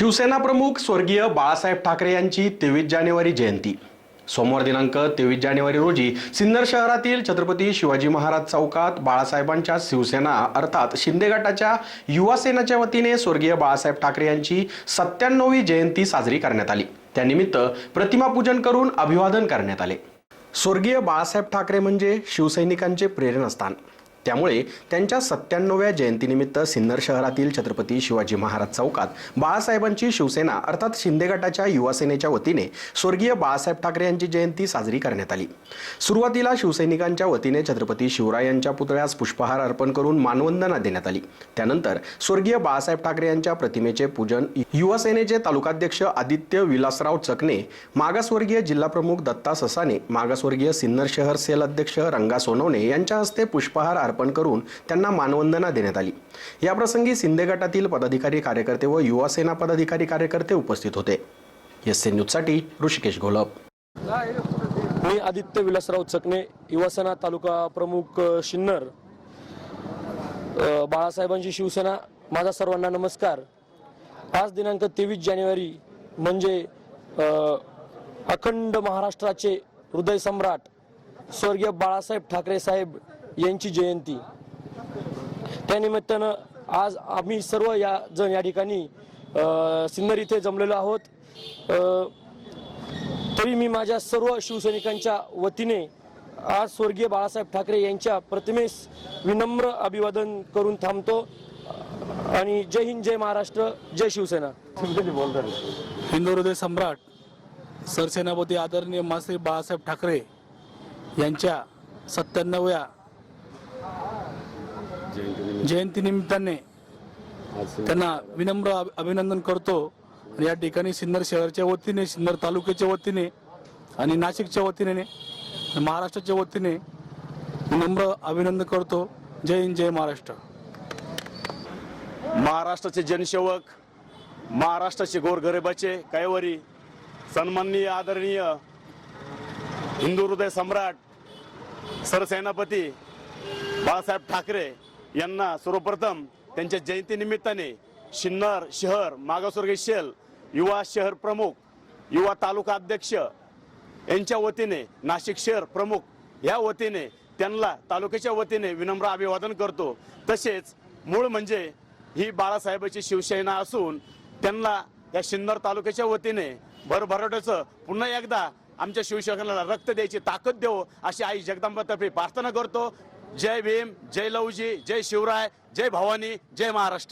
शिवसेना प्रमुख स्वर्गीय बाळासाहेब ठाकरे यांची तेवीस जानेवारी जयंती. सोमवार दिनांक तेवीस जानेवारी रोजी सिन्नर शहरातील छत्रपती शिवाजी महाराज चौकात बाळासाहेबांच्या शिवसेना अर्थात शिंदे गटाच्या युवा सेनाच्या वतीने स्वर्गीय बाळासाहेब ठाकरे यांची सत्त्याण्णवी जयंती साजरी करण्यात आली. त्यानिमित्त प्रतिमापूजन करून अभिवादन करण्यात आले. स्वर्गीय बाळासाहेब ठाकरे म्हणजे शिवसैनिकांचे प्रेरणास्थान. त्यामुळे त्यांच्या सत्त्याण्णव्या जयंतीनिमित्त सिन्नर शहरातील छत्रपती शिवाजी महाराज चौकात बाळासाहेबांची शिवसेना अर्थात शिंदे गटाच्या युवासेनेच्या वतीने स्वर्गीय बाळासाहेब ठाकरे यांची जयंती साजरी करण्यात आली. सुरुवातीला शिवसैनिकांच्या वतीने छत्रपती शिवरायांच्या पुतळ्यास पुष्पहार अर्पण करून मानवंदना देण्यात आली. त्यानंतर स्वर्गीय बाळासाहेब ठाकरे यांच्या प्रतिमेचे पूजन युवासेनेचे तालुकाध्यक्ष आदित्य विलासराव चकणे मागासवर्गीय जिल्हाप्रमुख दत्ता ससाने मागासवर्गीय सिन्नर शहर सेल अध्यक्ष रंगा सोनवणे यांच्या हस्ते पुष्पहार अर्पण करून त्यांना मानवंदना देण्यात आली. याप्रसंगी शिंदे गटातील पदाधिकारी कार्यकर्ते व युवा सेना पदाधिकारी कार्यकर्ते उपस्थित होते. एस सी न्यूजसाठी ऋषिकेश घोलप मी आदित्य विलासराव चकणे युवासेना तालुका प्रमुख शिन्नर. बाळासाहेबांची शिवसेना माझा सर्वांना नमस्कार. आज दिनांक तेवीस जानेवारी म्हणजे अखंड महाराष्ट्राचे हृदय सम्राट स्वर्गीय बाळासाहेब ठाकरे साहेब यांची जयंती. त्यानिमित्तानं आज आम्ही सर्व या जण या ठिकाणी सिन्नर इथे जमलेलो आहोत. तरी मी माझ्या सर्व शिवसैनिकांच्या वतीने आज स्वर्गीय बाळासाहेब ठाकरे यांच्या प्रतिमेस विनम्र अभिवादन करून थांबतो. आणि जय हिंद जय महाराष्ट्र जय शिवसेना. हिंदू हृदय सम्राट सरसेनापती आदरणीय मासे बाळासाहेब ठाकरे यांच्या सत्त्याण्णव्या जयंतीनिमित्ताने त्यांना विनम्र अभि- अभिनंदन करतो. आणि या ठिकाणी सिन्नर शहराच्या वतीने सिन्नर तालुक्याच्या वतीने आणि नाशिकच्या वतीने महाराष्ट्राच्या वतीने विनम्र अभिनंदन करतो. जय हिंद जय महाराष्ट्र. महाराष्ट्राचे जनसेवक महाराष्ट्राचे गोरगरिबाचे कैवरी सन्माननीय आदरणीय हिंदू हृदय सम्राट सरसेनापती बाळासाहेब ठाकरे यांना सर्वप्रथम त्यांच्या जयंतीनिमित्ताने शिन्नर शहर मागासवर्गीय शेल युवा शहर प्रमुख युवा तालुका अध्यक्ष यांच्या वतीने नाशिक शहर प्रमुख या वतीने त्यांना तालुक्याच्या वतीने विनम्र अभिवादन करतो. तसेच मूळ म्हणजे ही बाळासाहेबाची शिवसेना असून त्यांना या शिन्नर तालुक्याच्या वतीने भरभराट्याचं पुन्हा एकदा आमच्या शिवसेनेला रक्त द्यायची ताकद देऊ अशी आई जगदंबातर्फे प्रार्थना करतो. जय भीम जय लवजी जय शिवराय जय भवानी जय महाराष्ट्र.